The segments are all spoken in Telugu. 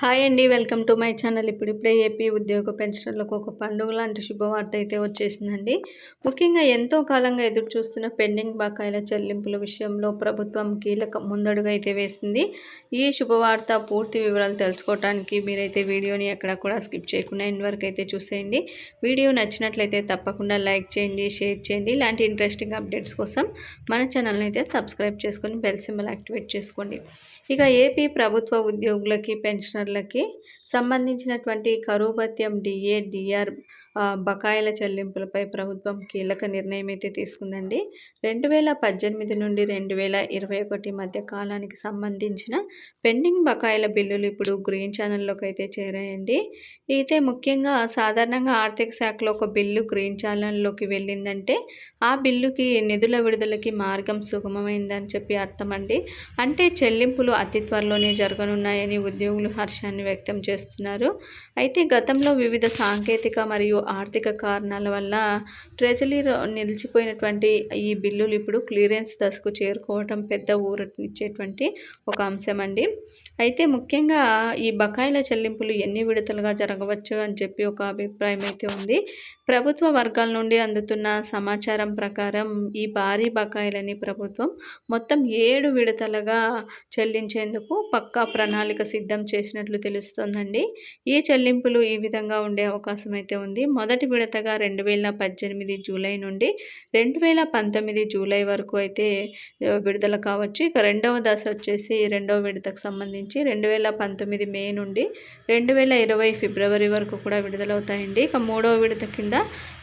హాయ్ అండి వెల్కమ్ టు మై ఛానల్. ఇప్పుడిప్పుడే ఏపీ ఉద్యోగ పెన్షన్లకు ఒక పండుగ లాంటి శుభవార్త అయితే వచ్చేసిందండి. ముఖ్యంగా ఎంతో కాలంగా ఎదురు చూస్తున్న పెండింగ్ బకాయిల చెల్లింపుల విషయంలో ప్రభుత్వం కీలక ముందడుగు అయితే వేసింది. ఈ శుభవార్త పూర్తి వివరాలు తెలుసుకోవడానికి మీరైతే వీడియోని ఎక్కడ కూడా స్కిప్ చేయకుండా ఇన్వర్క్ వరకు అయితే చూసేయండి. వీడియో నచ్చినట్లయితే తప్పకుండా లైక్ చేయండి షేర్ చేయండి. ఇలాంటి ఇంట్రెస్టింగ్ అప్డేట్స్ కోసం మన ఛానల్ని అయితే సబ్స్క్రైబ్ చేసుకొని బెల్ సింబల్ యాక్టివేట్ చేసుకోండి. ఇక ఏపీ ప్రభుత్వ ఉద్యోగులకి పెన్షనర్లకి సంబంధించినటువంటి కరువు డిఏ డిఆర్ బకాయిల చెల్లింపులపై ప్రభుత్వం కీలక నిర్ణయం అయితే తీసుకుందండి. రెండు వేల పద్దెనిమిది నుండి రెండు వేల ఇరవై ఒకటి మధ్య కాలానికి సంబంధించిన పెండింగ్ బకాయిల బిల్లులు ఇప్పుడు గ్రీన్ ఛానల్లోకి అయితే చేరాయండి. అయితే ముఖ్యంగా సాధారణంగా ఆర్థిక శాఖలో ఒక బిల్లు గ్రీన్ ఛానల్లోకి వెళ్ళిందంటే ఆ బిల్లుకి నిధుల విడుదలకి మార్గం సుగమమైందని చెప్పి అర్థం అండి అంటే చెల్లింపులు అతి త్వరలోనే జరగనున్నాయని ఉద్యోగులు హర్షాన్ని వ్యక్తం చేస్తున్నారు. అయితే గతంలో వివిధ సాంకేతిక మరియు ఆర్థిక కారణాల వల్ల ట్రెజరీలో నిలిచిపోయినటువంటి ఈ బిల్లులు ఇప్పుడు క్లియరెన్స్ దశకు చేరుకోవటం పెద్ద ఊరటనిచ్చేటువంటి ఒక అంశం అండి అయితే ముఖ్యంగా ఈ బకాయిల చెల్లింపులు ఎన్ని విడతలుగా జరగవచ్చు అని చెప్పి ఒక అభిప్రాయం అయితే ఉంది. ప్రభుత్వ వర్గాల నుండి అందుతున్న సమాచారం ప్రకారం ఈ భారీ బకాయిలని ప్రభుత్వం మొత్తం ఏడు విడతలుగా చెల్లించేందుకు పక్కా ప్రణాళిక సిద్ధం చేసినట్లు తెలుస్తోందండి. ఈ చెల్లింపులు ఈ విధంగా ఉండే అవకాశం అయితే ఉంది. మొదటి విడతగా రెండు వేల పద్దెనిమిది జూలై నుండి రెండు వేల పంతొమ్మిది జూలై వరకు అయితే విడుదల కావచ్చు. ఇక రెండవ దశ వచ్చేసి రెండవ విడతకు సంబంధించి రెండు వేల పంతొమ్మిది మే నుండి రెండు వేల ఇరవై ఫిబ్రవరి వరకు కూడా విడుదలవుతాయండి. ఇక మూడవ విడత కింద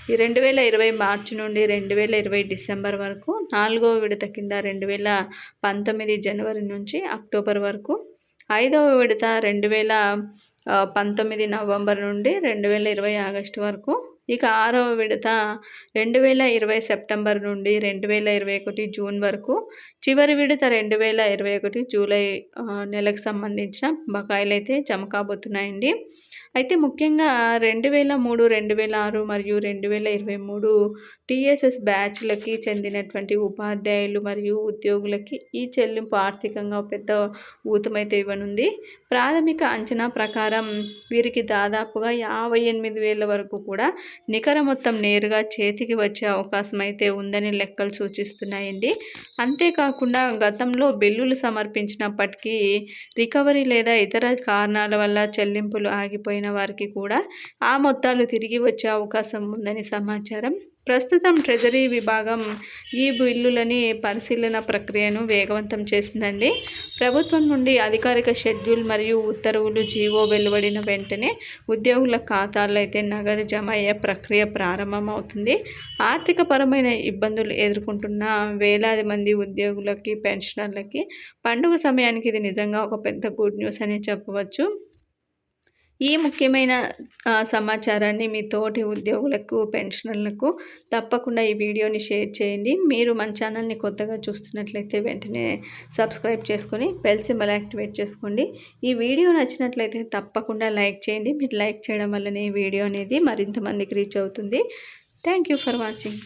ఈ రెండు వేల ఇరవై మార్చి నుండి రెండు వేల ఇరవై డిసెంబర్ వరకు నాలుగవ విడత కింద రెండు వేల పంతొమ్మిది జనవరి నుంచి అక్టోబర్ వరకు ఐదవ విడత రెండు వేల పంతొమ్మిది నవంబర్ నుండి రెండు వేల ఇరవై ఆగస్టు వరకు ఇక ఆరవ విడత రెండు వేల ఇరవై సెప్టెంబర్ నుండి రెండు వేల ఇరవై ఒకటి జూన్ వరకు. చివరి విడత రెండు వేల ఇరవై ఒకటి జూలై నెలకు సంబంధించిన బకాయిలు అయితే జమ కాబోతున్నాయండి. అయితే ముఖ్యంగా రెండు వేల మూడు రెండు వేల ఆరు మరియు రెండు వేల ఇరవై మూడు టీఎస్ఎస్ బ్యాచ్లకి చెందినటువంటి ఉపాధ్యాయులు మరియు ఉద్యోగులకి ఈ చెల్లింపు ఆర్థికంగా పెద్ద ఊతమైతే ఇవ్వనుంది. ప్రాథమిక అంచనా ప్రకారం వీరికి దాదాపుగా యాభై ఎనిమిది వేల వరకు కూడా నికర మొత్తం నేరుగా చేతికి వచ్చే అవకాశం అయితే ఉందని లెక్కలు సూచిస్తున్నాయండి. అంతేకాకుండా గతంలో బిల్లులు సమర్పించినప్పటికీ రికవరీ లేదా ఇతర కారణాల వల్ల చెల్లింపులు ఆగిపోయిన వారికి కూడా ఆ మొత్తాలు తిరిగి వచ్చే అవకాశం ఉందని సమాచారం. ప్రస్తుతం ట్రెజరీ విభాగం ఈ బిల్లులని పరిశీలన ప్రక్రియను వేగవంతం చేసిందండి. ప్రభుత్వం నుండి అధికారిక షెడ్యూల్ మరియు ఉత్తర్వులు జీవో వెలువడిన వెంటనే ఉద్యోగుల ఖాతాల్లో అయితే నగదు జమ అయ్యే ప్రక్రియ ప్రారంభమవుతుంది. ఆర్థిక పరమైన ఇబ్బందులు ఎదుర్కొంటున్న వేలాది మంది ఉద్యోగులకి పెన్షనర్లకి పండుగ సమయానికి ఇది నిజంగా ఒక పెద్ద గుడ్ న్యూస్ అని చెప్పవచ్చు. ఈ ముఖ్యమైన సమాచారాన్ని మీ తోటి ఉద్యోగులకు పెన్షనర్లకు తప్పకుండా ఈ వీడియోని షేర్ చేయండి. మీరు మన ఛానల్ని కొత్తగా చూస్తున్నట్లయితే వెంటనే సబ్స్క్రైబ్ చేసుకొని బెల్ సింబల్ యాక్టివేట్ చేసుకోండి. ఈ వీడియో నచ్చినట్లయితే తప్పకుండా లైక్ చేయండి. మీరు లైక్ చేయడం వల్లనే ఈ వీడియో అనేది మరింత మందికి రీచ్ అవుతుంది. Thank you for watching.